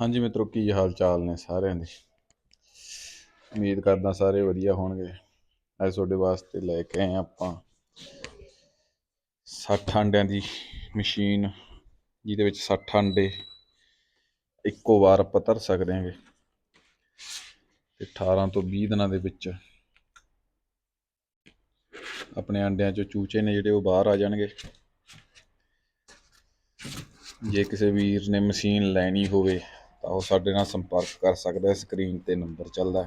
ਹਾਂਜੀ ਮਿੱਤਰੋ, ਕੀ ਹਾਲ ਚਾਲ ਨੇ ਸਾਰਿਆਂ ਦੇ? ਉਮੀਦ ਕਰਦਾ ਸਾਰੇ ਵਧੀਆ ਹੋਣਗੇ। ਅੱਜ ਤੁਹਾਡੇ ਵਾਸਤੇ ਲੈ ਕੇ ਆਏ ਆਪਾਂ 60 ਅੰਡਿਆਂ ਦੀ ਮਸ਼ੀਨ, ਜਿਹਦੇ ਵਿੱਚ 60 ਅੰਡੇ ਇੱਕੋ ਵਾਰ ਆਪਾਂ ਧਰ ਸਕਦੇ ਹਾਂਗੇ। ਤੇ 18 ਤੋਂ 20 ਦਿਨਾਂ ਦੇ ਵਿੱਚ ਆਪਣੇ ਅੰਡਿਆਂ ਚੋਂ ਚੂਚੇ ਨੇ ਜਿਹੜੇ ਉਹ ਬਾਹਰ ਆ ਜਾਣਗੇ। ਜੇ ਕਿਸੇ ਵੀਰ ਨੇ ਮਸ਼ੀਨ ਲੈਣੀ ਹੋਵੇ ਤਾਂ ਉਹ ਸਾਡੇ ਨਾਲ ਸੰਪਰਕ ਕਰ ਸਕਦਾ ਹੈ ਸਕਰੀਨ ਤੇ ਨੰਬਰ ਚੱਲਦਾ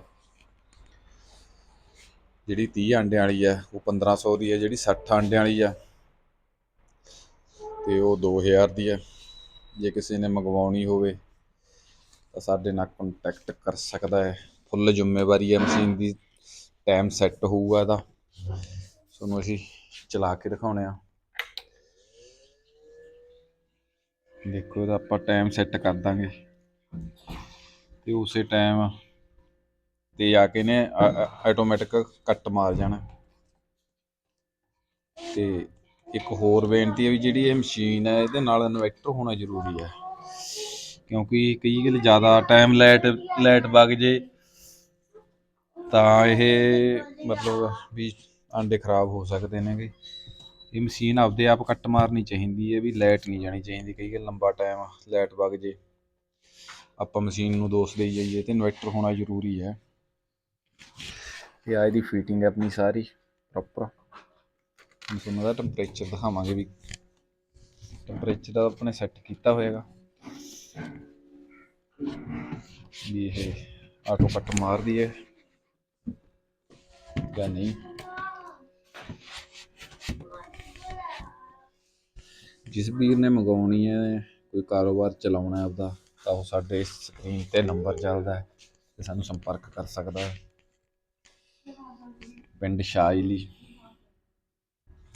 ਜਿਹੜੀ 30 ਅੰਡਿਆਂ ਵਾਲੀ ਆ ਉਹ 1500 ਦੀ ਹੈ, ਜਿਹੜੀ 60 ਅੰਡਿਆਂ ਵਾਲੀ ਆ ਤੇ ਉਹ 2000 ਦੀ ਹੈ। ਜੇ ਕਿਸੇ ਨੇ ਮੰਗਵਾਉਣੀ ਹੋਵੇ, ਤਾਂ ਸਾਡੇ ਨਾਲ ਕੰਟੈਕਟ ਕਰ ਸਕਦਾ ਹੈ। ਫੁੱਲ ਜ਼ਿੰਮੇਵਾਰੀ ਹੈ, ਮਸ਼ੀਨ ਦੀ ਟਾਈਮ ਸੈੱਟ ਹੋਊਗਾ ਇਹਦਾ। ਤੁਹਾਨੂੰ ਅਸੀਂ ਚਲਾ ਕੇ ਦਿਖਾਉਣੇ ਆ ਦੇਖੋ, ਇਹਦਾ ਆਪਾਂ ਟਾਈਮ ਸੈੱਟ ਕਰ ਦਾਂਗੇ। ਤੇ ਉਸੇ ਟਾਈਮ ਤੇ ਆ ਕੇ ਨੇ ਆਟੋਮੈਟਿਕ ਕੱਟ ਮਾਰ ਜਾਣਾ। ਤੇ ਇੱਕ ਹੋਰ ਬੇਨਤੀ ਹੈ ਵੀ ਜਿਹੜੀ ਇਹ ਮਸ਼ੀਨ ਹੈ, ਇਹਦੇ ਨਾਲ ਇਨਵਰਟਰ ਹੋਣਾ ਜ਼ਰੂਰੀ ਹੈ। ਕਿਉਂਕਿ ਕਈ ਗੱਲ ਜ਼ਿਆਦਾ ਟਾਈਮ ਲਾਈਟ ਲਾਈਟ ਵਗ ਜੇ, ਤਾਂ ਇਹ ਮਤਲਬ ਵੀ ਆਂਡੇ ਖਰਾਬ ਹੋ ਸਕਦੇ ਨੇਗੇ। ਇਹ ਮਸ਼ੀਨ ਆਪਦੇ ਆਪ ਕੱਟ ਮਾਰਨੀ ਚਾਹੀਦੀ ਹੈ, ਵੀ ਲਾਈਟ ਨਹੀਂ ਜਾਣੀ ਚਾਹੀਦੀ। ਕਈ ਗੱਲ ਲੰਬਾ ਟਾਈਮ ਲਾਈਟ ਵਗ ਜੇ। ਆਪਾਂ ਮਸ਼ੀਨ ਨੂੰ ਦੋਸ਼ ਦੇਈ ਜਾਈਏ ਤੇ ਇਨਵਰਟਰ ਹੋਣਾ ਜ਼ਰੂਰੀ ਹੈ। ਇਹ ਆ ਇਹਦੀ ਫਿਟਿੰਗ ਹੈ ਆਪਣੀ ਸਾਰੀ ਪ੍ਰੋਪਰ ਹੁਣ ਤੁਹਾਨੂੰ ਦਾ ਟੈਂਪਰੇਚਰ ਦਿਖਾਵਾਂਗੇ ਵੀ ਟੈਂਪਰੇਚਰ ਦਾ ਆਪਣੇ ਸੈੱਟ ਕੀਤਾ ਹੋਏਗਾ। ਵੀ ਇਹ ਆਟੋ ਕੱਟ ਮਾਰਦੀ ਹੈ ਜਾਂ ਨਹੀਂ। ਜਿਸ ਵੀਰ ਨੇ ਮੰਗਵਾਉਣੀ ਹੈ, ਕੋਈ ਕਾਰੋਬਾਰ ਚਲਾਉਣਾ ਹੈ ਆਪਦਾ। ਤਾਂ ਉਹ ਸਾਡੇ ਸਕਰੀਨ ਤੇ ਨੰਬਰ ਚੱਲਦਾ ਹੈ ਤੇ ਸਾਨੂੰ ਸੰਪਰਕ ਕਰ ਸਕਦਾ ਹੈ। ਪਿੰਡ ਸ਼ਾਇਲੀ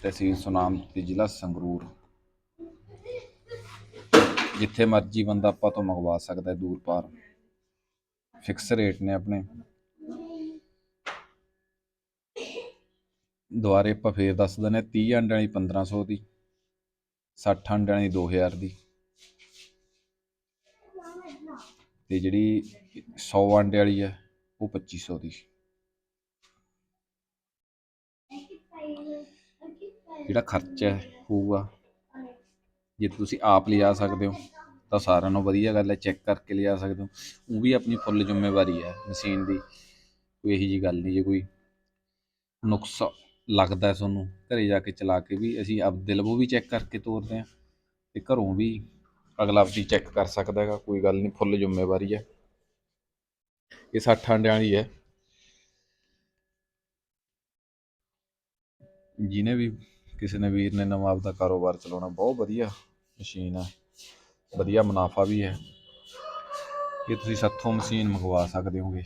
ਤਹਿਸੀਲ ਸੁਨਾਮ ਤੇ ਜ਼ਿਲ੍ਹਾ ਸੰਗਰੂਰ। ਜਿੱਥੇ ਮਰਜ਼ੀ ਬੰਦਾ ਆਪਾਂ ਤੋਂ ਮੰਗਵਾ ਸਕਦਾ ਹੈ ਦੂਰ ਪਾਰ। ਫਿਕਸ ਰੇਟ ਨੇ ਆਪਣੇ। ਦੁਆਰੇ ਆਪਾਂ ਫੇਰ ਦੱਸ ਦਿੰਦੇ ਹਾਂ 30 ਅੰਡਾਂ ਵਾਲੀ 1500 ਦੀ 60 ਅੰਡਾਂ ਵਾਲੀ 2000 ਦੀ। ਤੇ ਜਿਹੜੀ 100 ਅੰਡੇ ਵਾਲੀ ਹੈ ਉਹ 2500 ਦੀ। ਜਿਹੜਾ ਖਰਚਾ ਹੋਊਗਾ, ਜੇ ਤੁਸੀਂ ਆਪ ਲਿਜਾ ਸਕਦੇ ਹੋ, ਤਾਂ ਸਾਰਿਆਂ ਨੂੰ ਵਧੀਆ ਗੱਲ ਹੈ, ਚੈੱਕ ਕਰਕੇ ਲਿਜਾ ਸਕਦੇ ਹੋ। ਉਹ ਵੀ ਆਪਣੀ ਫੁੱਲ ਜ਼ਿੰਮੇਵਾਰੀ ਹੈ, ਮਸ਼ੀਨ ਦੀ। ਕੋਈ ਇਹੀ ਜੀ ਗੱਲ ਨਹੀਂ ਜੇ ਕੋਈ ਨੁਕਸ ਲੱਗਦਾ ਤੁਹਾਨੂੰ, ਘਰੇ ਜਾ ਕੇ ਚਲਾ ਕੇ ਵੀ ਅਸੀਂ ਆਪ ਦਿਲ ਵੀ ਚੈੱਕ ਕਰਕੇ ਤੋਰਦੇ ਹਾਂ, ਤੇ ਘਰੋਂ ਵੀ ਅਗਲਾ ਆਪਦੀ ਚੈੱਕ ਕਰ ਸਕਦਾ ਹੈਗਾ, ਕੋਈ ਗੱਲ ਨਹੀਂ, ਫੁੱਲ ਜ਼ਿੰਮੇਵਾਰੀ ਹੈ। ਇਹ 60 ਅੰਡਿਆਂ ਵਾਲੀ ਹੈ। ਜਿਹਨੇ ਵੀ, ਕਿਸੇ ਨੇ ਵੀਰ ਨੇ ਨਵਾਂ ਆਪਦਾ ਕਾਰੋਬਾਰ ਚਲਾਉਣਾ, ਬਹੁਤ ਵਧੀਆ ਮਸ਼ੀਨ ਹੈ। ਵਧੀਆ ਮੁਨਾਫਾ ਵੀ ਹੈ। ਇਹ ਤੁਸੀਂ ਸਾਥੋਂ ਮਸ਼ੀਨ ਮੰਗਵਾ ਸਕਦੇ ਹੋਗੇ।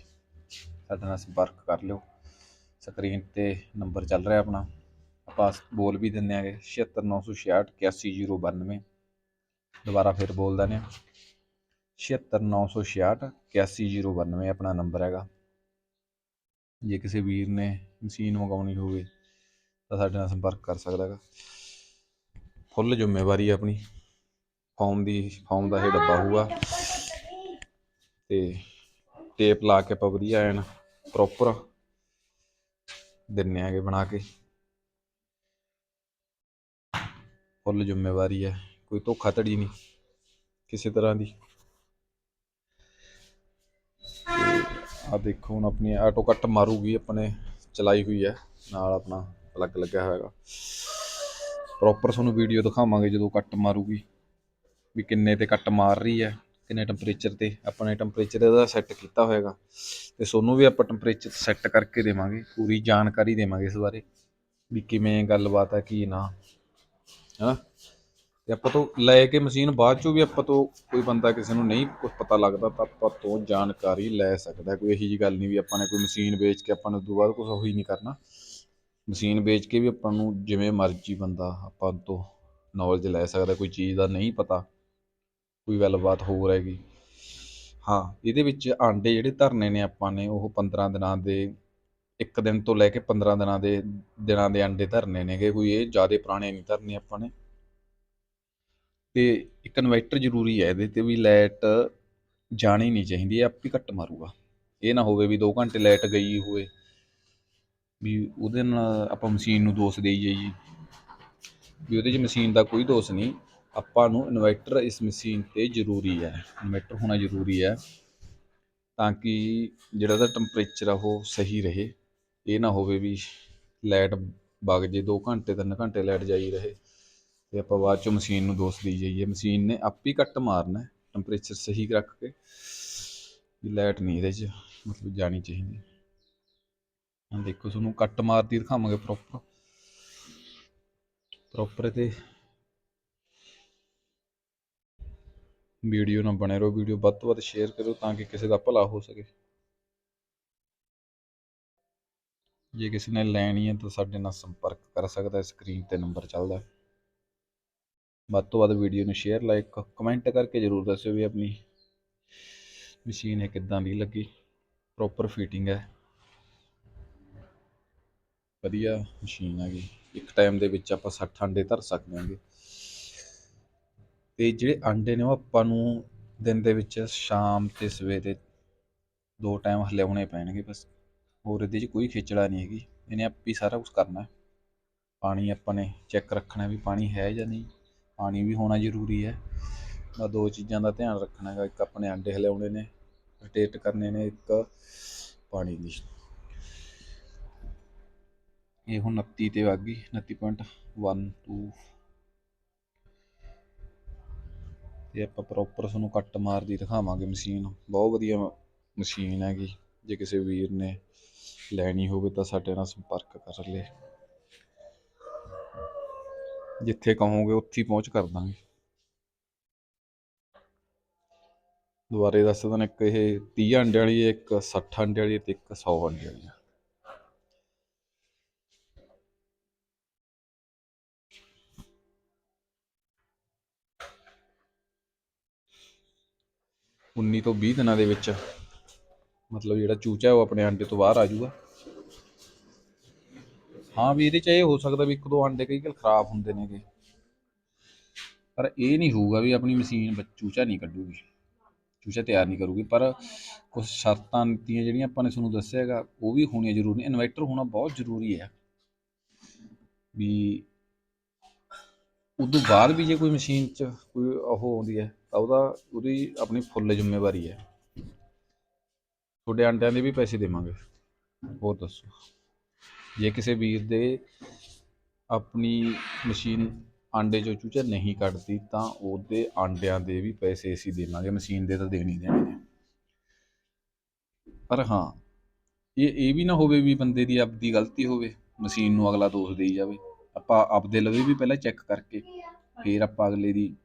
ਸਾਡੇ ਨਾਲ ਸੰਪਰਕ ਕਰ ਲਿਓ। ਸਕਰੀਨ ਤੇ ਨੰਬਰ ਚੱਲ ਰਿਹਾ ਆਪਣਾ। ਆਪਾਂ ਬੋਲ ਵੀ ਦਿੰਦੇ ਆਂਗੇ 76966 81092 ਦੁਬਾਰਾ ਫਿਰ ਬੋਲ ਦਿੰਦੇ ਹਾਂ। 76966 81092 ਆਪਣਾ ਨੰਬਰ ਹੈਗਾ। ਜੇ ਕਿਸੇ ਵੀਰ ਨੇ ਮਸ਼ੀਨ ਮੰਗਾਉਣੀ ਹੋਵੇ ਤਾਂ ਸਾਡੇ ਨਾਲ ਸੰਪਰਕ ਕਰ ਸਕਦਾ ਹੈਗਾ। ਫੁੱਲ ਜ਼ਿੰਮੇਵਾਰੀ ਆਪਣੀ। ਫਾਰਮ ਦੀ ਫਾਰਮ ਦਾ ਇਹ ਡੱਬਾ ਹੋਊਗਾ। ਤੇ ਟੇਪ ਲਾ ਕੇ ਆਪਾਂ ਵਧੀਆ ਐਨ ਪ੍ਰੋਪਰ ਦਿੰਨੇ ਆਗੇ ਬਣਾ ਕੇ। ਫੁੱਲ ਜ਼ਿੰਮੇਵਾਰੀ ਹੈ ਕੋਈ ਧੋਖਾਧੜੀ ਨਹੀਂ, ਕਿਸੇ ਤਰ੍ਹਾਂ ਦੀ। ਆ ਦੇਖੋ, ਹੁਣ ਆਪਣੀ ਆਟੋ ਕੱਟ ਮਾਰੂਗੀ, ਆਪਣੇ ਚਲਾਈ ਹੋਈ ਹੈ, ਨਾਲ ਆਪਣਾ ਪਲੱਗ ਲੱਗਿਆ ਹੋਏਗਾ ਪ੍ਰੋਪਰ ਤੁਹਾਨੂੰ ਵੀਡੀਓ ਦਿਖਾਵਾਂਗੇ ਜਦੋਂ ਕੱਟ ਮਾਰੂਗੀ, ਵੀ ਕਿੰਨੇ ਤੇ ਕੱਟ ਮਾਰ ਰਹੀ ਹੈ, ਕਿੰਨੇ ਟੈਂਪਰੇਚਰ ਤੇ ਆਪਣੇ ਟੈਂਪਰੇਚਰ ਇਹਦਾ ਸੈੱਟ ਕੀਤਾ ਹੋਏਗਾ ਤੇ ਤੁਹਾਨੂੰ ਵੀ ਆਪਾਂ ਟੈਂਪਰੇਚਰ ਸੈੱਟ ਕਰਕੇ ਦੇਵਾਂਗੇ, ਪੂਰੀ ਜਾਣਕਾਰੀ ਦੇਵਾਂਗੇ ਇਸ ਬਾਰੇ, ਵੀ ਕਿਵੇਂ ਗੱਲਬਾਤ ਹੈ, ਕੀ ਨਾ। ਹੈਨਾ? ਤੇ ਆਪਾਂ ਤੋਂ ਲੈ ਕੇ ਮਸ਼ੀਨ ਬਾਅਦ ਚੋਂ ਵੀ ਆਪਾਂ ਤੋਂ ਕੋਈ ਬੰਦਾ ਕਿਸੇ ਨੂੰ ਨਹੀਂ ਕੁਝ ਪਤਾ ਲੱਗਦਾ, ਤਾਂ ਆਪਾਂ ਤੋਂ ਜਾਣਕਾਰੀ ਲੈ ਸਕਦਾ ਕੋਈ ਇਹੀ ਜੀ ਗੱਲ ਨਹੀਂ ਵੀ ਆਪਾਂ ਨੇ ਕੋਈ ਮਸ਼ੀਨ ਵੇਚ ਕੇ ਆਪਾਂ ਨੂੰ ਤੋਂ ਬਾਅਦ ਕੁਝ ਉਹੀ ਨਹੀਂ ਕਰਨਾ। ਮਸ਼ੀਨ ਵੇਚ ਕੇ ਵੀ ਆਪਾਂ ਨੂੰ ਜਿਵੇਂ ਮਰਜ਼ੀ ਬੰਦਾ ਆਪਾਂ ਤੋਂ ਨੌਲੇਜ ਲੈ ਸਕਦਾ, ਕੋਈ ਚੀਜ਼ ਦਾ ਨਹੀਂ ਪਤਾ, ਕੋਈ ਗੱਲਬਾਤ ਹੋਰ ਹੈਗੀ। ਹਾਂ, ਇਹਦੇ ਵਿੱਚ ਆਂਡੇ ਜਿਹੜੇ ਧਰਨੇ ਨੇ ਆਪਾਂ ਨੇ, ਉਹ 15 ਦਿਨਾਂ ਦੇ, ਇੱਕ ਦਿਨ ਤੋਂ ਲੈ ਕੇ 15 ਦਿਨਾਂ ਦੇ ਦਿਨਾਂ ਦੇ ਆਂਡੇ ਧਰਨੇ ਨੇਗੇ। ਕੋਈ ਇਹ ਜ਼ਿਆਦਾ ਪੁਰਾਣੇ ਨਹੀਂ ਧਰਨੇ ਆਪਾਂ ਨੇ। ਤੇ ਇੱਕ ਇਨਵਰਟਰ ਜ਼ਰੂਰੀ ਹੈ ਇਹਦੇ ਤੇ ਵੀ ਲਾਈਟ ਜਾਣੀ ਨਹੀਂ ਚਾਹੀਦੀ, ਇਹ ਆਪੇ ਕੱਟ ਮਾਰੂਗਾ। ਇਹ ਨਾ ਹੋਵੇ ਵੀ 2 ਘੰਟੇ ਲਾਈਟ ਗਈ ਹੋਵੇ, ਵੀ ਉਹਦੇ ਨਾਲ ਆਪਾਂ ਮਸ਼ੀਨ ਨੂੰ ਦੋਸ਼ ਦੇਈ ਜਾਈਏ। ਵੀ ਉਹਦੇ 'ਚ ਮਸ਼ੀਨ ਦਾ ਕੋਈ ਦੋਸ਼ ਨਹੀਂ, ਆਪਾਂ ਨੂੰ ਇਨਵਰਟਰ ਇਸ ਮਸ਼ੀਨ ਤੇ ਜ਼ਰੂਰੀ ਹੈ ਇਨਵਰਟਰ ਹੋਣਾ ਜ਼ਰੂਰੀ ਹੈ ਤਾਂ ਕਿ ਜਿਹੜਾ ਉਹਦਾ ਟੈਂਪਰੇਚਰ ਆ ਉਹ ਸਹੀ ਰਹੇ। ਇਹ ਨਾ ਹੋਵੇ ਵੀ ਲਾਈਟ ਵਗ ਜੇ 2 ਘੰਟੇ 3 ਘੰਟੇ ਲਾਈਟ ਜਾਈ ਰਹੇ। ਤੇ ਆਪਾਂ ਬਾਅਦ ਚੋਂ ਮਸ਼ੀਨ ਨੂੰ ਦੋਸ਼ ਦੇਈ ਜਾਈਏ। ਮਸ਼ੀਨ ਨੇ ਆਪ ਹੀ ਕੱਟ ਮਾਰਨਾ ਟੈਂਪਰੇਚਰ ਸਹੀ ਰੱਖ ਕੇ, ਵੀ ਲਾਈਟ ਨਹੀਂ ਇਹਦੇ 'ਚ, ਮਤਲਬ ਜਾਣੀ ਚਾਹੀਦੀ। ਹਾਂ ਦੇਖੋ, ਤੁਹਾਨੂੰ ਕੱਟ ਮਾਰਦੀ ਦਿਖਾਵਾਂਗੇ ਪ੍ਰੋਪਰ ਪ੍ਰੋਪਰ ਤੇ ਵੀਡੀਓ ਨਾਲ ਬਣੇ ਰਹੋ ਵੀਡੀਓ ਵੱਧ ਤੋਂ ਵੱਧ ਸ਼ੇਅਰ ਕਰੋ ਤਾਂ ਕਿ ਕਿਸੇ ਦਾ ਭਲਾ ਹੋ ਸਕੇ। ਜੇ ਕਿਸੇ ਨੇ ਲੈਣੀ ਹੈ ਤਾਂ ਸਾਡੇ ਨਾਲ ਸੰਪਰਕ ਕਰ ਸਕਦਾ ਹੈ ਸਕਰੀਨ ਤੇ ਨੰਬਰ ਚੱਲਦਾ ਹੈ। ਵੱਧ ਤੋਂ ਵੱਧ ਵੀਡੀਓ ਨੂੰ ਸ਼ੇਅਰ ਲਾਈਕ ਕਮੈਂਟ ਕਰਕੇ ਜਰੂਰ ਦੱਸਿਓ ਵੀ ਆਪਣੀ ਮਸ਼ੀਨ ਹੈ ਕਿੱਦਾਂ ਦੀ ਲੱਗੀ ਪ੍ਰੋਪਰ ਫਿਟਿੰਗ ਹੈ। ਵਧੀਆ ਮਸ਼ੀਨ ਹੈਗੀ। ਇੱਕ ਟਾਈਮ ਦੇ ਵਿੱਚ ਆਪਾਂ 60 ਅੰਡੇ ਧਰ ਸਕਦੇ ਹਾਂਗੇ। ਤੇ ਜਿਹੜੇ ਅੰਡੇ ਨੇ ਉਹ ਆਪਾਂ ਨੂੰ ਦਿਨ ਦੇ ਵਿੱਚ ਸ਼ਾਮ ਤੇ ਸਵੇਰੇ ਦੋ ਟਾਈਮ ਹਲਿਆਉਣੇ ਪੈਣਗੇ ਬਸ। ਹੋਰ ਇਹਦੇ 'ਚ ਕੋਈ ਖੇਚੜਾ ਨਹੀਂ ਹੈਗੀ। ਇਹਨੇ ਆਪੇ ਹੀ ਸਾਰਾ ਕੁਝ ਕਰਨਾ। ਪਾਣੀ ਆਪਾਂ ਨੇ ਚੈੱਕ ਰੱਖਣਾ ਵੀ ਪਾਣੀ ਹੈ ਜਾਂ ਨਹੀਂ। ਪਾਣੀ ਵੀ ਹੋਣਾ ਜ਼ਰੂਰੀ ਹੈ। ਬਸ ਦੋ ਚੀਜ਼ਾਂ ਦਾ ਧਿਆਨ ਰੱਖਣਾ ਹੈਗਾ। ਇੱਕ ਆਪਣੇ ਅੰਡੇ ਹਲਿਆਉਣੇ ਨੇ, ਰੋਟੇਟ ਕਰਨੇ ਨੇ, ਇੱਕ ਪਾਣੀ ਦੀ। ਇਹ ਹੁਣ 29 ਤੇ ਵਗ ਗਈ 29.12 ਤੇ ਆਪਾਂ ਪ੍ਰੋਪਰ ਤੁਹਾਨੂੰ ਕੱਟ ਮਾਰਦੀ ਦਿਖਾਵਾਂਗੇ ਮਸ਼ੀਨ। ਬਹੁਤ ਵਧੀਆ ਮਸ਼ੀਨ ਹੈਗੀ। ਜੇ ਕਿਸੇ ਵੀਰ ਨੇ ਲੈਣੀ ਹੋਵੇ ਤਾਂ ਸਾਡੇ ਨਾਲ ਸੰਪਰਕ ਕਰ ਲੇ ਜਿੱਥੇ ਕਹੋਗੇ ਉੱਥੇ ਹੀ ਪਹੁੰਚ ਕਰ ਦਾਂਗੇ। ਦੁਬਾਰੇ ਦੱਸ ਦਿੰਦਾ ਇੱਕ ਇਹ 30 ਅੰਡੇ ਵਾਲੀ ਹੈ, ਇੱਕ 60 ਅੰਡੇ ਵਾਲੀ ਤੇ ਇੱਕ 100 ਅੰਡੇ ਵਾਲੀ। ਹੈ ਉੱਨੀ ਤੋਂ 20 ਦਿਨਾਂ ਦੇ ਵਿੱਚ ਮਤਲਬ ਜਿਹੜਾ ਚੂਚਾ ਉਹ ਆਪਣੇ ਅੰਡੇ ਤੋਂ ਬਾਹਰ ਆ ਜਾਊਗਾ। ਹਾਂ ਵੀ ਇਹਦੇ ਚ ਇਹ ਹੋ ਸਕਦਾ ਵੀ ਇੱਕ ਦੋ ਅੰਡੇ ਕਈ ਵਾਰ ਖਰਾਬ ਹੁੰਦੇ ਨੇਗੇ। ਪਰ ਇਹ ਨਹੀਂ ਹੋਊਗਾ ਵੀ ਆਪਣੀ ਮਸ਼ੀਨ ਚੂਚਾ ਨਹੀਂ ਕੱਢੂਗੀ। ਚੂਚਾ ਤਿਆਰ ਨਹੀਂ ਕਰੂਗੀ। ਪਰ ਕੁਝ ਸ਼ਰਤਾਂ ਨੀਤੀਆਂ ਜਿਹੜੀਆਂ ਆਪਾਂ ਨੇ ਤੁਹਾਨੂੰ ਦੱਸਿਆ ਹੈਗਾ, ਉਹ ਵੀ ਹੋਣੀਆਂ ਜ਼ਰੂਰੀ ਨੇ। ਇਨਵਰਟਰ ਹੋਣਾ ਬਹੁਤ ਜ਼ਰੂਰੀ ਹੈ। ਵੀ ਉਦੋਂ ਬਾਅਦ ਵੀ ਜੇ ਕੋਈ ਮਸ਼ੀਨ 'ਚ ਕੋਈ ਉਹ ਆਉਂਦੀ ਹੈ, ਤਾਂ ਉਹਦਾ ਉਹਦੀ ਆਪਣੀ ਫੁੱਲ ਜ਼ਿੰਮੇਵਾਰੀ ਹੈ। ਤੁਹਾਡੇ ਅੰਡਿਆਂ ਦੇ ਵੀ ਪੈਸੇ ਦੇਵਾਂਗੇ। ਹੋਰ ਦੱਸੋ। ਜੇ ਕਿਸੇ ਵੀਰ ਦੇ ਆਪਣੀ ਮਸ਼ੀਨ ਆਂਡੇ ਚੋਂ ਚੂਚਾ ਨਹੀਂ ਕੱਢਦੀ, ਤਾਂ ਉਹਦੇ ਆਂਡਿਆਂ ਦੇ ਵੀ ਪੈਸੇ ਅਸੀਂ ਦੇਵਾਂਗੇ ਮਸ਼ੀਨ ਦੇ ਤਾਂ ਦੇਣੀ ਹੀ ਦੇਣੇ ਨੇ। ਪਰ ਹਾਂ, ਇਹ ਇਹ ਵੀ ਨਾ ਹੋਵੇ ਵੀ ਬੰਦੇ ਦੀ ਆਪਦੀ ਗਲਤੀ ਹੋਵੇ, ਮਸ਼ੀਨ ਨੂੰ ਅਗਲਾ ਦੋਸ਼ ਦੇਈ ਜਾਵੇ। ਆਪਾਂ ਆਪਦੇ ਲਵੇ ਵੀ ਪਹਿਲਾਂ ਚੈੱਕ ਕਰਕੇ, ਫਿਰ ਆਪਾਂ ਅਗਲੇ ਦੀ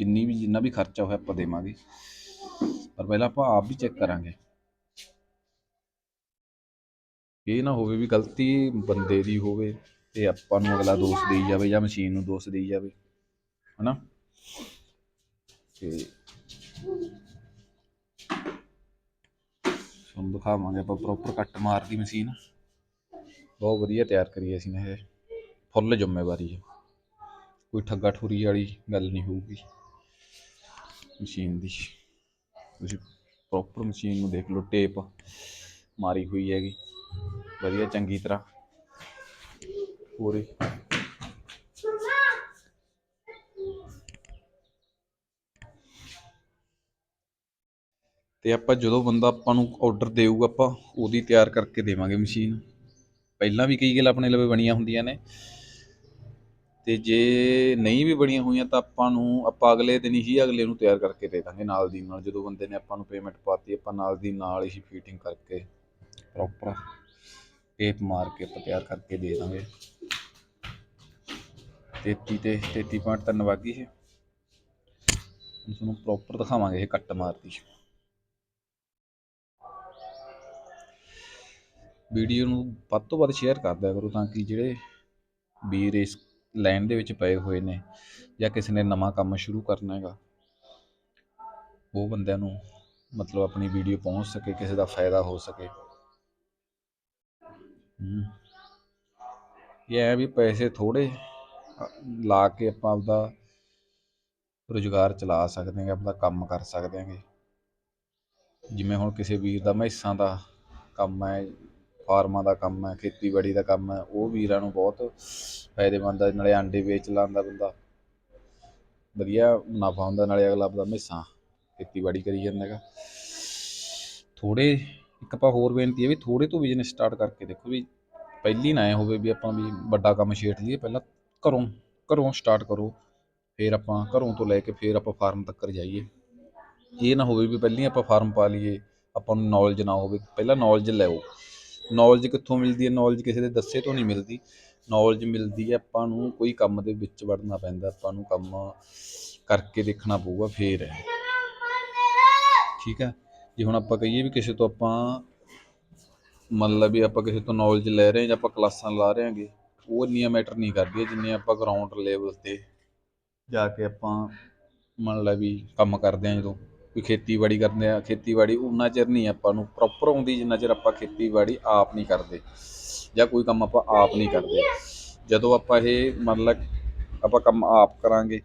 ਜਿੰਨੀ ਵੀ, ਜਿੰਨਾ ਵੀ ਖਰਚਾ ਹੋਇਆ ਆਪਾਂ ਦੇਵਾਂਗੇ। ਪਰ ਪਹਿਲਾਂ ਆਪਾਂ ਆਪ ਵੀ ਚੈੱਕ ਕਰਾਂਗੇ। ਇਹ ਨਾ ਹੋਵੇ ਵੀ ਗਲਤੀ ਬੰਦੇ ਦੀ ਹੋਵੇ ਤੇ ਆਪਾਂ ਨੂੰ ਅਗਲਾ ਦੋਸ਼ ਦੇਈ ਜਾਵੇ ਜਾਂ ਮਸ਼ੀਨ ਨੂੰ ਦੋਸ਼ ਦੇਈ ਜਾਵੇ, ਹਨਾ? ਤੇ ਤੁਹਾਨੂੰ ਦਿਖਾਵਾਂਗੇ ਆਪਾਂ ਪ੍ਰੋਪਰ ਕੱਟ ਮਾਰਦੀ ਮਸ਼ੀਨ। ਬਹੁਤ ਵਧੀਆ ਤਿਆਰ ਕਰੀ ਹੈ ਅਸੀਂ ਨੇ ਇਹ। ਫੁੱਲ ਜ਼ਿੰਮੇਵਾਰੀ ਹੈ ਕੋਈ ਠੱਗਾ ਠੁਰੀ ਵਾਲੀ ਗੱਲ ਨਹੀਂ ਹੋਊਗੀ ਮਸ਼ੀਨ ਦੀ। ਤੁਸੀਂ ਪ੍ਰੋਪਰ ਮਸ਼ੀਨ ਨੂੰ ਦੇਖ ਲਓ, ਟੇਪ ਮਾਰੀ ਹੋਈ ਹੈਗੀ। ਵਧੀਆ, ਚੰਗੀ ਤਰ੍ਹਾਂ। ਪੂਰੀ। ਤੇ ਆਪਾਂ ਜਦੋਂ ਬੰਦਾ ਆਪਾਂ ਨੂੰ ਆਰਡਰ ਦੇਊਗਾ, ਆਪਾਂ ਉਹਦੀ ਤਿਆਰ ਕਰਕੇ ਦੇਵਾਂਗੇ ਮਸ਼ੀਨ। ਪਹਿਲਾਂ ਵੀ ਕਈ ਗੱਲ ਆਪਣੇ ਲਵੇ ਬਣੀਆਂ ਹੁੰਦੀਆਂ ਨੇ। ਤੇ ਜੇ ਨਹੀਂ ਵੀ ਬਣੀਆਂ ਹੋਈਆਂ, ਤਾਂ ਆਪਾਂ ਨੂੰ, ਆਪਾਂ ਅਗਲੇ ਦਿਨ ਹੀ ਅਗਲੇ ਨੂੰ ਤਿਆਰ ਕਰਕੇ ਦੇ ਦਾਂਗੇ ਨਾਲ ਦੀ ਨਾਲ। ਜਦੋਂ ਬੰਦੇ ਨੇ ਆਪਾਂ ਨੂੰ ਪੇਮੈਂਟ ਪਾਤੀ ਆਪਾਂ ਨਾਲ ਦੀ ਨਾਲ ਹੀ ਫਿਟਿੰਗ ਕਰਕੇ ਪ੍ਰੋਪਰ ਟੇਪ ਮਾਰ ਕੇ ਆਪਾਂ ਤਿਆਰ ਕਰਕੇ ਦੇ ਦਾਂਗੇ। 33 ਤੇ 33.3 ਵਾਗੀ ਹੈ ਹੁਣ ਤੁਹਾਨੂੰ ਪ੍ਰੋਪਰ ਦਿਖਾਵਾਂਗੇ ਇਹ ਕੱਟ ਮਾਰਦੀ। ਵੀਡੀਓ ਨੂੰ ਵੱਧ ਤੋਂ ਵੱਧ ਸ਼ੇਅਰ ਕਰ ਦਿਆ ਕਰੋ ਤਾਂ ਕਿ ਜਿਹੜੇ ਵੀਰ ਇਸ ਲਾਈਨ ਦੇ ਵਿੱਚ ਪਏ ਹੋਏ ਨੇ ਜਾਂ ਕਿਸੇ ਨੇ ਨਵਾਂ ਕੰਮ ਸ਼ੁਰੂ ਕਰਨਾ ਹੈਗਾ, ਉਹ ਬੰਦਿਆਂ ਨੂੰ ਮਤਲਬ ਆਪਣੀ ਵੀਡੀਓ ਪਹੁੰਚ ਸਕੇ, ਕਿਸੇ ਦਾ ਫਾਇਦਾ ਹੋ ਸਕੇ। ਇਹ ਹੈ ਵੀ ਪੈਸੇ ਥੋੜੇ ਲਾ ਕੇ ਆਪਾਂ ਆਪਦਾ ਰੁਜ਼ਗਾਰ ਚਲਾ ਸਕਦੇ ਹਾਂ, ਆਪਦਾ ਕੰਮ ਕਰ ਸਕਦੇ ਹਾਂਗੇ ਜਿਵੇਂ ਹੁਣ ਕਿਸੇ ਵੀਰ ਦਾ ਮੈਸਾਂ ਦਾ ਕੰਮ ਹੈ, ਫਾਰਮਾਂ ਦਾ ਕੰਮ ਹੈ, ਖੇਤੀਬਾੜੀ ਦਾ ਕੰਮ ਹੈ, ਉਹ ਵੀਰਾਂ ਨੂੰ ਬਹੁਤ ਫਾਇਦੇਮੰਦ ਹੈ ਨਾਲੇ ਆਂਡੇ ਵੇਚ ਲੈਂਦਾ ਬੰਦਾ। ਵਧੀਆ ਮੁਨਾਫਾ ਹੁੰਦਾ, ਨਾਲੇ ਅਗਲਾ ਆਪਦਾ ਮੈਸਾਂ ਖੇਤੀਬਾੜੀ ਕਰੀ ਜਾਂਦਾ ਹੈਗਾ। ਥੋੜੇ ਇੱਕ ਆਪਾਂ ਹੋਰ ਬੇਨਤੀ ਹੈ ਵੀ ਥੋੜੇ ਤੋਂ ਬਿਜ਼ਨਸ ਸਟਾਰਟ ਕਰਕੇ ਦੇਖੋ ਵੀ ਪਹਿਲੀ ਨਾ ਐ ਹੋਵੇ ਵੀ ਆਪਾਂ ਵੀ ਵੱਡਾ ਕੰਮ ਛੇੜ ਲਈਏ, ਪਹਿਲਾਂ ਘਰੋਂ ਘਰੋਂ ਸਟਾਰਟ ਕਰੋ, ਫਿਰ ਆਪਾਂ ਘਰੋਂ ਤੋਂ ਲੈ ਕੇ ਫਿਰ ਆਪਾਂ ਫਾਰਮ ਤੱਕ ਜਾਈਏ। ਇਹ ਨਾ ਹੋਵੇ ਵੀ ਪਹਿਲਾਂ ਆਪਾਂ ਫਾਰਮ ਪਾ ਲਈਏ, ਆਪਾਂ ਨੂੰ ਨੌਲੇਜ ਨਾ ਹੋਵੇ, ਪਹਿਲਾਂ ਨੌਲੇਜ ਲੈਓ ਨੌਲੇਜ ਕਿੱਥੋਂ ਮਿਲਦੀ ਹੈ? ਨੌਲੇਜ ਕਿਸੇ ਦੇ ਦੱਸੇ ਤੋਂ ਨਹੀਂ ਮਿਲਦੀ। ਨੌਲੇਜ ਮਿਲਦੀ ਹੈ ਆਪਾਂ ਨੂੰ ਕੋਈ ਕੰਮ ਦੇ ਵਿੱਚ ਵੜਨਾ ਪੈਂਦਾ, ਆਪਾਂ ਨੂੰ ਕੰਮ ਕਰਕੇ ਦੇਖਣਾ ਪਊਗਾ ਫੇਰ। ਹੈ ਠੀਕ ਹੈ? ਜੇ ਹੁਣ ਆਪਾਂ ਕਹੀਏ ਵੀ ਕਿਸੇ ਤੋਂ ਆਪਾਂ ਮੰਨ ਲਾ ਵੀ ਆਪਾਂ ਕਿਸੇ ਤੋਂ ਨੌਲੇਜ ਲੈ ਰਹੇ ਹਾਂ ਜਾਂ ਆਪਾਂ ਕਲਾਸਾਂ ਲਾ ਰਹੇ ਹਾਂਗੇ, ਉਹ ਇੰਨੀਆਂ ਮੈਟਰ ਨਹੀਂ ਕਰਦੀਆਂ ਜਿੰਨੀਆਂ ਆਪਾਂ ਗਰਾਊਂਡ ਲੈਵਲ ਤੇ ਜਾ ਕੇ ਆਪਾਂ ਮੰਨ ਲਾ ਵੀ ਕੰਮ ਕਰਦੇ ਹਾਂ ਜਦੋਂ ਕੋਈ ਖੇਤੀਬਾੜੀ ਕਰਦੇ ਆ ਖੇਤੀਬਾੜੀ ਉਨਾ ਚਿਰ ਨਹੀਂ ਆਪਾਂ ਨੂੰ ਪ੍ਰੋਪਰ ਆਉਂਦੀ ਜਿੰਨਾ ਚਿਰ ਆਪਾਂ ਖੇਤੀਬਾੜੀ ਆਪ ਨਹੀਂ ਕਰਦੇ ਜਾਂ ਕੋਈ ਕੰਮ ਆਪਾਂ ਆਪ ਨਹੀਂ ਕਰਦੇ। ਜਦੋਂ ਆਪਾਂ ਇਹ ਮੰਨ ਲਾ ਆਪਾਂ ਕੰਮ ਆਪ ਕਰਾਂਗੇ,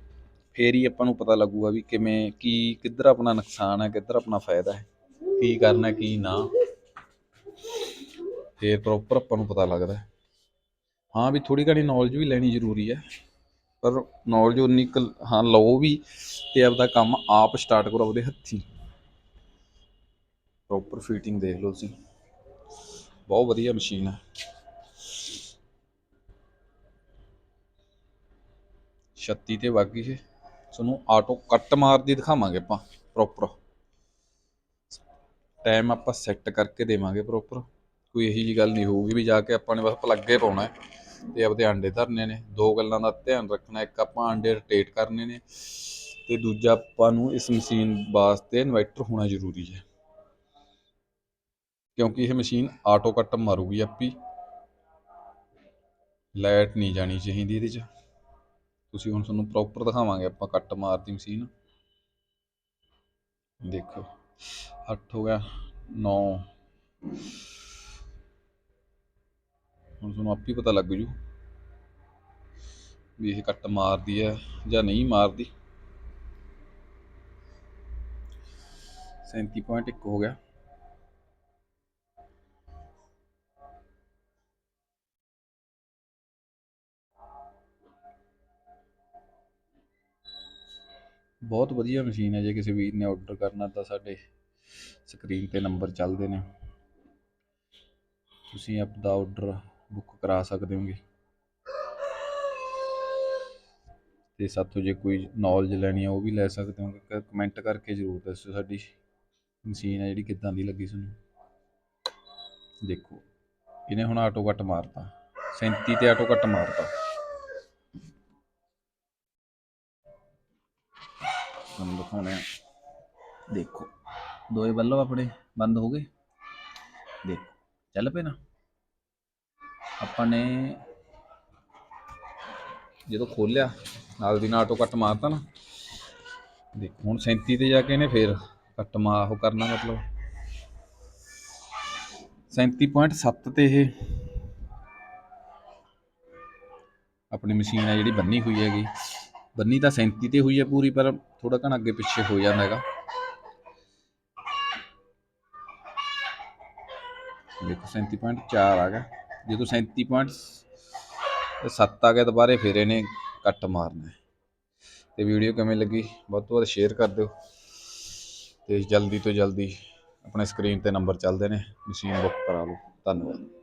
ਫੇਰ ਹੀ ਆਪਾਂ ਨੂੰ ਪਤਾ ਲੱਗੂਗਾ ਵੀ ਕਿਵੇਂ, ਕੀ, ਕਿੱਧਰ ਆਪਣਾ ਨੁਕਸਾਨ ਹੈ, ਕਿੱਧਰ ਆਪਣਾ ਫਾਇਦਾ ਹੈ। ਕੀ ਕਰਨਾ, ਕੀ ਨਾ। ਫੇਰ ਪ੍ਰੋਪਰ ਆਪਾਂ ਨੂੰ ਪਤਾ ਲੱਗਦਾ ਹਾਂ। ਵੀ ਥੋੜੀ ਘਣੀ ਨੌਲੇਜ ਵੀ ਲੈਣੀ ਜ਼ਰੂਰੀ ਹੈ। ਪਰ ਨੌਲੇਜ ਉਨੀ ਹਾਂ, ਲਓ ਵੀ ਤੇ ਆਪਦਾ ਕੰਮ ਆਪ ਸਟਾਰਟ ਕਰੋ ਆਪਦੇ ਹੱਥੀਂ। ਪ੍ਰੋਪਰ ਫਿਟਿੰਗ ਦੇਖ ਲਓ ਤੁਸੀਂ। ਬਹੁਤ ਵਧੀਆ ਮਸ਼ੀਨ ਹੈ। 36 ਤੇ ਬਾਕੀ ਹੈ ਤੁਹਾਨੂੰ ਆਟੋ ਕੱਟ ਮਾਰਦੀ ਦਿਖਾਵਾਂਗੇ ਆਪਾਂ ਪ੍ਰੋਪਰ ਟਾਈਮ ਆਪਾਂ ਸੈੱਟ ਕਰਕੇ ਦੇਵਾਂਗੇ ਪ੍ਰੋਪਰ ਕੋਈ ਇਹੀ ਜੀ ਗੱਲ ਨਹੀਂ ਹੋਊਗੀ ਵੀ ਜਾ ਕੇ ਆਪਾਂ ਨੇ ਬਸ ਪਲੱਗੇ ਪਾਉਣਾ ਹੈ ਤੇ ਆਪਦੇ ਆਂਡੇ ਧਰਨੇ ਨੇ। ਦੋ ਗੱਲਾਂ ਦਾ ਧਿਆਨ ਰੱਖਣਾ, ਇੱਕ ਆਪਾਂ ਆਂਡੇ ਰੋਟੇਟ ਕਰਨੇ ਨੇ ਤੇ ਦੂਜਾ ਆਪਾਂ ਨੂੰ ਇਸ ਮਸ਼ੀਨ ਵਾਸਤੇ ਇਨਵਰਟਰ ਹੋਣਾ ਜ਼ਰੂਰੀ ਹੈ। ਕਿਉਂਕਿ ਇਹ ਮਸ਼ੀਨ ਆਟੋ ਕੱਟ ਮਾਰੂਗੀ ਆਪੀ। ਲਾਈਟ ਨਹੀਂ ਜਾਣੀ ਚਾਹੀਦੀ ਇਹਦੇ 'ਚ। ਤੁਸੀਂ ਹੁਣ ਤੁਹਾਨੂੰ ਪ੍ਰੋਪਰ ਦਿਖਾਵਾਂਗੇ ਆਪਾਂ ਕੱਟ ਮਾਰਦੀ ਮਸ਼ੀਨ ਦੇਖੋ। 8 ਹੋ ਗਿਆ 9 ਹੁਣ ਤੁਹਾਨੂੰ ਆਪੇ ਪਤਾ ਲੱਗ ਜੂ ਵੀ ਇਹ ਕੱਟ ਮਾਰਦੀ ਹੈ ਜਾਂ ਨਹੀਂ ਮਾਰਦੀ। 37.1 ਹੋ ਗਿਆ। ਬਹੁਤ ਵਧੀਆ ਮਸ਼ੀਨ ਹੈ ਜੇ ਕਿਸੇ ਵੀਰ ਨੇ ਆਰਡਰ ਕਰਨਾ ਤਾਂ ਸਾਡੇ ਸਕਰੀਨ ਤੇ ਨੰਬਰ ਚੱਲਦੇ ਨੇ। ਤੁਸੀਂ ਆਪਦਾ ਆਰਡਰ ਬੁੱਕ ਕਰਾ ਸਕਦੇ ਹੋਗੇ। ਤੇ ਸਾਥੋਂ ਜੇ ਕੋਈ ਨੌਲੇਜ ਲੈਣੀ ਆ ਉਹ ਵੀ ਲੈ ਸਕਦੇ ਹੋ ਕਮੈਂਟ ਕਰਕੇ ਜ਼ਰੂਰ ਦੱਸੋ ਸਾਡੀ ਮਸ਼ੀਨ ਹੈ ਜਿਹੜੀ ਕਿੱਦਾਂ ਦੀ ਲੱਗੀ ਤੁਹਾਨੂੰ। ਦੇਖੋ, ਇਹਨੇ ਹੁਣ ਆਟੋ ਕੱਟ ਮਾਰਤਾ। 37 ਤੇ ਆਟੋ ਕੱਟ ਮਾਰਤਾ। ਤੁਹਾਨੂੰ ਦਿਖਾਉਣੇ ਆ। ਦੇਖੋ, ਦੋਏ ਬੱਲੋ ਆਪਣੇ ਬੰਦ ਹੋ ਗਏ। ਦੇਖੋ, ਚੱਲ ਪਏ ਨਾ। ਆਪਾਂ ਨੇ ਜਦੋਂ ਖੋਲਿਆ, ਨਾਲ ਦੀ ਨਾਲ ਆਟੋ ਕੱਟ ਮਾਰਤਾ ਨਾ। ਦੇਖੋ, ਹੁਣ 37 ਤੇ ਜਾ ਕੇ ਇਹਨੇ ਫੇਰ ਕੱਟ ਮਾ, ਉਹ ਕਰਨਾ ਮਤਲਬ। 37.7 ਤੇ ਇਹ ਆਪਣੀ ਮਸ਼ੀਨ ਆ ਜਿਹੜੀ ਬੰਨੀ ਹੋਈ ਹੈਗੀ। ਬੰਨੀ ਤਾਂ 37 ਤੇ ਹੋਈ ਹੈ ਪੂਰੀ, ਪਰ ਥੋੜਾ ਘਣਾ ਅੱਗੇ ਪਿੱਛੇ ਹੋ ਜਾਂਦਾ ਹੈਗਾ। ਦੇਖੋ 37.4 ਆ ਗਿਆ। ਜਦੋਂ 37.7 ਆ ਗਿਆ ਦੁਬਾਰੇ ਫਿਰ ਇਹਨੇ ਕੱਟ ਮਾਰਨਾ ਹੈ। ਤੇ ਵੀਡੀਓ ਕਿਵੇਂ ਲੱਗੀ? ਵੱਧ ਤੋਂ ਵੱਧ ਸ਼ੇਅਰ ਕਰ ਦਿਓ। ਤੇ ਜਲਦੀ ਤੋਂ ਜਲਦੀ ਆਪਣੇ ਸਕਰੀਨ ਤੇ ਨੰਬਰ ਚੱਲਦੇ ਨੇ। ਮਸ਼ੀਨ ਬੁੱਕ ਕਰਾ ਲਓ। ਧੰਨਵਾਦ।